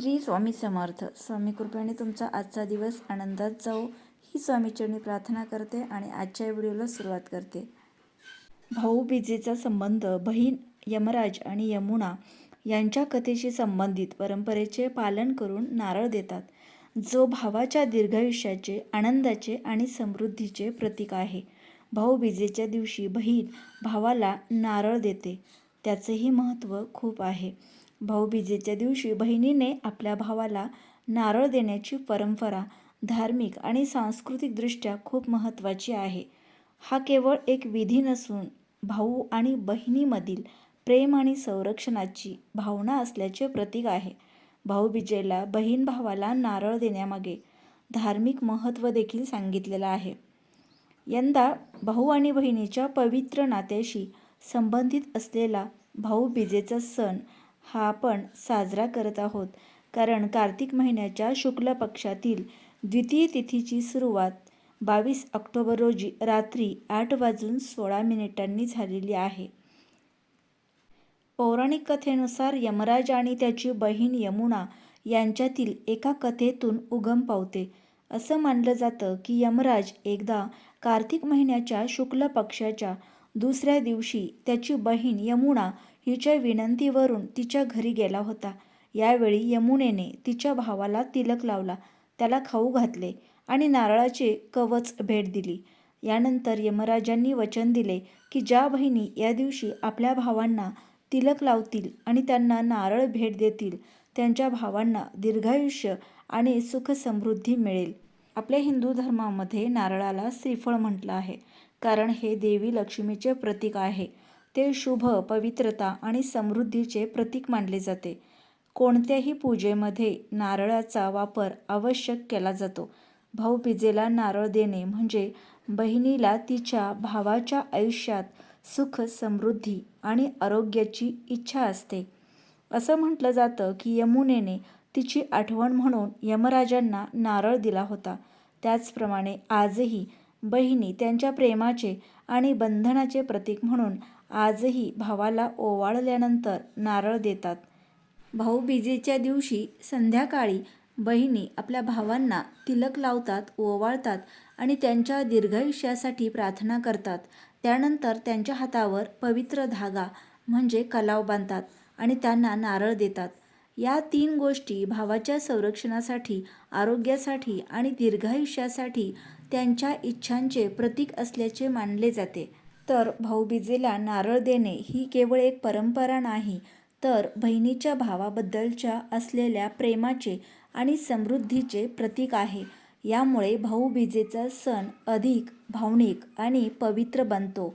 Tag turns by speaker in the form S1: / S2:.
S1: श्री स्वामी समर्थ. स्वामी कृपेने तुमचा आजचा दिवस आनंदात जाऊ ही स्वामीचरणी प्रार्थना करते आणि आजच्या व्हिडिओला सुरुवात करते. भाऊबीजेचा संबंध बहीण यमराज आणि यमुना यांच्या कथेशी संबंधित परंपरेचे पालन करून नारळ देतात. जो भावाच्या दीर्घायुष्याचे आनंदाचे आणि समृद्धीचे प्रतीक आहे. भाऊबीजेच्या दिवशी बहीण भावाला नारळ देते. त्याचेही महत्त्व खूप आहे. भाऊबीजेच्या दिवशी बहिणीने आपल्या भावाला नारळ देण्याची परंपरा धार्मिक आणि सांस्कृतिकदृष्ट्या खूप महत्त्वाची आहे. हा केवळ एक विधी नसून भाऊ आणि बहिणीमधील प्रेम आणि संरक्षणाची भावना असल्याचे प्रतीक आहे. भाऊबीजेला बहीण भावाला नारळ देण्यामागे धार्मिक महत्त्व देखील सांगितलेलं आहे. यंदा भाऊ आणि बहिणीच्या पवित्र नात्याशी संबंधित असलेला भाऊबीजेचा सण हा आपण साजरा करत आहोत. कारण कार्तिक महिन्याच्या शुक्ल पक्षातील द्वितीय तिथीची सुरुवात बावीस ऑक्टोबर रोजी रात्री आठ वाजून सोळा मिनिटांनी झालेली आहे. पौराणिक कथेनुसार यमराज आणि त्याची बहीण यमुना यांच्यातील एका कथेतून उगम पावते. असं मानलं जातं की यमराज एकदा कार्तिक महिन्याच्या शुक्ल पक्षाच्या दुसऱ्या दिवशी त्याची बहीण यमुना हिच्या विनंतीवरून तिच्या घरी गेला होता. यावेळी यमुनेने तिच्या भावाला तिलक लावला. त्याला खाऊ घातले आणि नारळाचे कवच भेट दिली. यानंतर यमराजांनी वचन दिले की ज्या बहिणी या दिवशी आपल्या भावांना तिलक लावतील आणि त्यांना नारळ भेट देतील त्यांच्या भावांना दीर्घायुष्य आणि सुखसमृद्धी मिळेल. आपल्या हिंदू धर्मामध्ये नारळाला श्रीफळ म्हटलं आहे. कारण हे देवी लक्ष्मीचे प्रतीक आहे. ते शुभ पवित्रता आणि समृद्धीचे प्रतीक मानले जाते. कोणत्याही पूजेमध्ये नारळाचा वापर आवश्यक केला जातो. भाऊबीजेला नारळ देणे म्हणजे बहिणीला तिच्या भावाच्या आयुष्यात सुख समृद्धी आणि आरोग्याची इच्छा असते. असं म्हटलं जातं की यमुनेने तिची आठवण म्हणून यमराजांना नारळ दिला होता. त्याचप्रमाणे आजही बहिणी त्यांच्या प्रेमाचे आणि बंधनाचे प्रतीक म्हणून आजही भावाला ओवाळल्यानंतर नारळ देतात. भाऊबीजेच्या दिवशी संध्याकाळी बहिणी आपल्या भावांना तिलक लावतात ओवाळतात आणि त्यांच्या दीर्घायुष्यासाठी प्रार्थना करतात. त्यानंतर त्यांच्या हातावर पवित्र धागा म्हणजे कलाव बांधतात आणि त्यांना नारळ देतात. या तीन गोष्टी भावाच्या संरक्षणासाठी आरोग्यासाठी आणि दीर्घायुष्यासाठी त्यांच्या इच्छांचे प्रतीक असल्याचे मानले जाते. तर भाऊबीजेला नारळ देणे ही केवळ एक परंपरा नाही तर बहिणीच्या भावाबद्दलच्या असलेल्या प्रेमाचे आणि समृद्धीचे प्रतीक आहे. यामुळे भाऊबीजेचा सण अधिक भावनिक आणि पवित्र बनतो.